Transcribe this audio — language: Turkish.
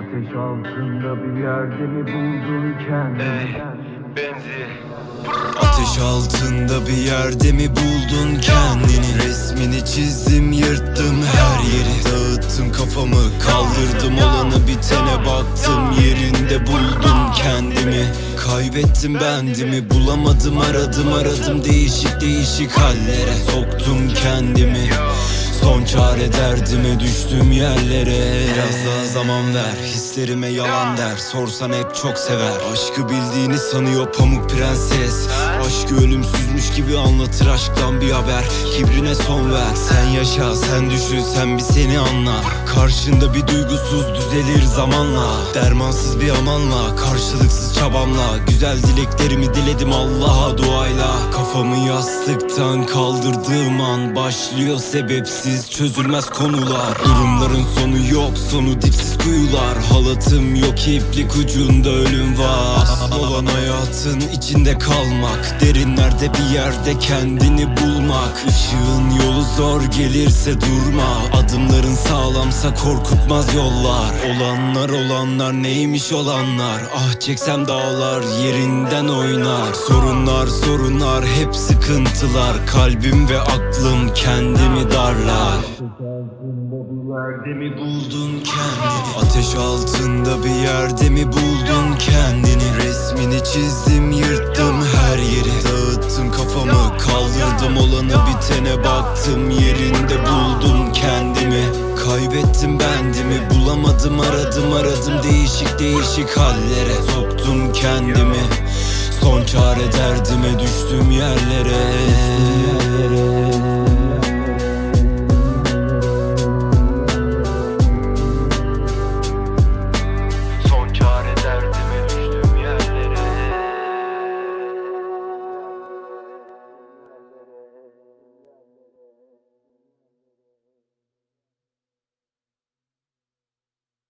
Ateş altında bir yerde mi buldun kendini? Benzi. Ateş altında bir yerde mi buldun kendini? Resmini çizdim yırttım her yeri. Dağıttım kafamı kaldırdım olanı bitene baktım. Yerinde buldum kendimi. Kaybettim bendimi bulamadım aradım aradım. Değişik değişik hallere soktum kendimi Son çare derdime düştüm yerlere. Biraz daha zaman ver hislerime yalan der. Sorsan hep çok sever. Aşkı bildiğini sanıyor pamuk prenses. Aşkı ölümsüzmüş gibi anlatır aşktan bir haber. Kibrine son ver. Sen yaşa sen düşün sen bir seni anla. Karşında bir duygusuz düzelir zamanla. Dermansız bir amanla Karşılıksız çabamla. Güzel dileklerimi diledim Allah'a duayla Kafamı yastıktan kaldırdığım an Başlıyor sebepsiz çözülmez konular. Durumların sonu yok sonu dipsiz kuyular. Halatım yok iplik ucunda ölüm var. Olan hayatın içinde kalmak Derinlerde bir yerde kendini bulmak. Işığın yolu zor gelirse durma. Adımların sağlamsa korkutmaz yollar. Olanlar olanlar neymiş olanlar? Ah çeksem dağlar yerinden oynar. Sorunlar sorunlar hep sıkıntılar Kalbim ve aklım kendimi darlar. Yerde mi buldun kendini. Ateş altında bir yerde mi buldun kendini? Resmini çizdim yırttım her yeri. Dağıttım kafamı kaldırdım olanı bitene baktım. Yerinde buldum kendimi. Kaybettim bendimi bulamadım aradım aradım Değişik değişik hallere. Soktum kendimi Son çare derdime düştüm yerlere